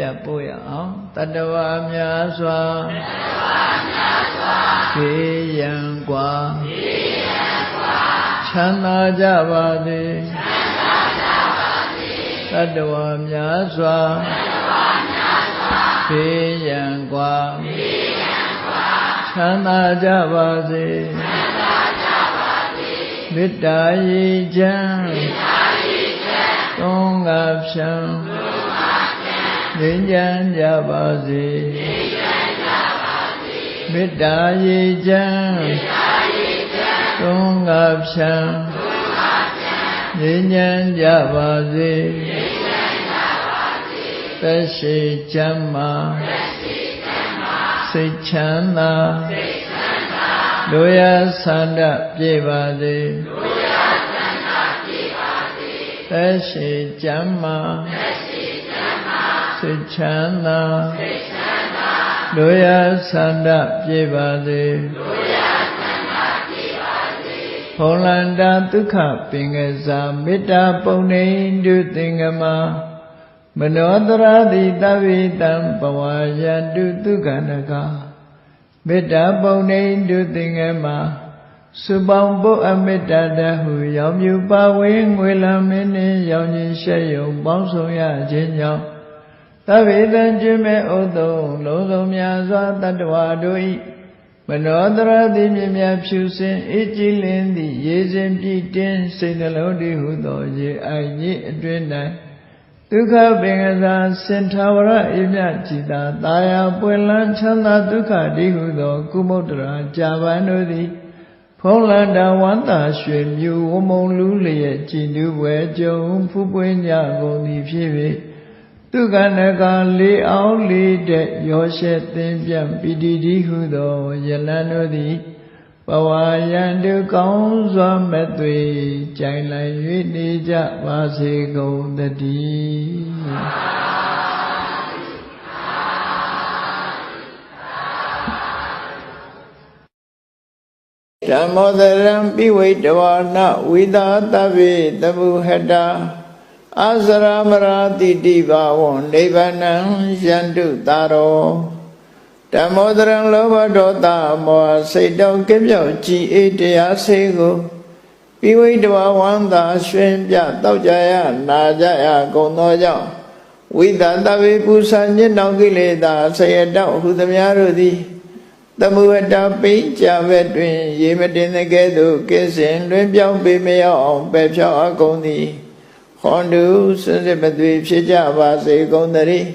တာပို့ရအောင်တတဝါများစွာတတဝါများစွာခေယံกว่าခေယံกว่าချမ်းသာကြပါစေချမ်းသာကြပါစေတတဝါများစွာတတဝါများစွာခေယံกว่าခေယံกว่าချမ်းသာကြပါစေချမ်းသာကြပါစေမေတ္တာရေချမ်းမေတ္တာရေချမ်းသုံးငါဖြံသုံး ငါငြိမ်းချမ်းကြပါစေငြိမ်းချမ်းကြပါစေမေတ္တာရေချမ်းမေတ္တာရေချမ်းသုံးငါဖြံသုံးငါဖြံငြိမ်းချမ်းကြပါစေငြိမ်းချမ်းကြပါစေသက်ရှိချမ်းမာသက်ရှိချမ်းမာစိတ်ချမ်းသာစိတ်ချမ်းသာတို့ရဆန္ဒပြေပါစေတို့ရဆန္ဒပြေပါစေသက်ရှိချမ်းမာသက် စိတ်ချမ်းသာစိတ်ချမ်းသာတို့ရဆန္ဒပြေပါစေတို့ရဆန္ဒပြေပါစေဘုံလန္တာဒုက္ခပင်ကစားမေတ္တာပုံနေတုသင်္ကမမနောတရာတိတဝိတံဘဝယတုဒုက္ခနကမေတ္တာပုံနေတုသင်္ကမစုပေါင်းပုအမေတ္တာတဟုရောင်မြူပါဝေငွေလမင်းနှင့်ရောင်ကြီးရှက်ယုံပေါင်းဆောင်ရခြင်းကြောင့် သဗ္ဗေတံကျွမဲ့ဥတုံလုံးစုံများစွာတတ္တဝါတို့ဤမနောတရတိမြင်မြဖြူစင်အေးကြည်လင်းသည့်ရေစဉ်ပြည့်တင်းစိတ်နှလုံးတည်းဟုသောရေအိုင်ကြီးအတွင်၌ဒုက္ခပင်ကစားစင်ထာဝရအေမြကြည်သာတာယာပွင့်လန်းချမ်းသာဒုက္ခတည်းဟုသော ကုမုတ္တရာကြာပန်တို့သည်ဖုံးလန္တာဝန္တာရွှေမြူဝမုံလူလျက်ကြည်နူးပွဲကြုံဖူးပွင့်ကြကုန်သည်ဖြစ်၍ သူကနကလေးအောင်လေးတဲ့ရောရှက်သင်ပြပီတိတိဟုသောယလန်တို့သည်ဘဝယံတုကောင်းစွာမဲ့သွေကြိုင်လိုက်၍နေကြပါစေကုန်တည်းဓမ္မောဒရံပိဝိတဝါနဝိသာတဗေတဗုဟတာ အာစရမရာတိတိဘာဝံနိဗ္ဗာနံယန္တုတာရောဓမ္မောဒရံလောဘဒေါသမောဟစိတ်တောကပြောက်ကြည်အေးတရားစေကိုပိဝိတဝါဝန္တာရွှင်ပြတောက်ကြရနာကြရကုန်သောကြောင့်ဝိသတဗေပုသညစ်နောင်ကိလေသာဆယတောဟုသမျှတို့သည်သမုဝတ္တပိကြဘက်တွင် ရေမတင်တဲ့ကဲ့သို့ကိစဉ်လွင်ပြောင်းပေမရောက်အောင်ပယ်ဖြောက်အကုန်သည် ဟွန်တုစင်စစ်မသွေဖြစ်ကြပါစေကုန်သတည်း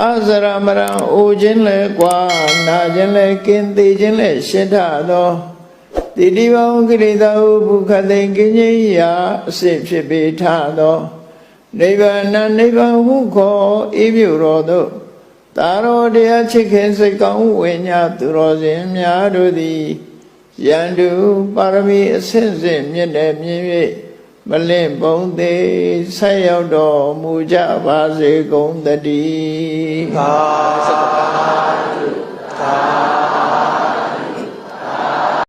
အစရမရံအိုခြင်းလဲကွာနာခြင်းလဲကင်းသေးခြင်းလဲရှင်းထသောတိတိဘောင်ကိလေသာဟုဘုခသိင်ကင်းကြီးရာအစစ်ဖြစ်ပေထသောနိဗ္ဗာန်နိဗ္ဗာန်ဟုခေါ်ဤပြုတော်သို့တာရောတရားချစ်ခင်စိတ်ကောင်းဝိညာသူတော်စင်များတို့သည်ယန္တုပါရမီအဆင့်ဆင့်မြင့်တယ်မြင့်၍ မလင့်ပုံသေးဆက်ရောက်တော်မူကြပါစေကုန်တည်းသာသတ္တသာ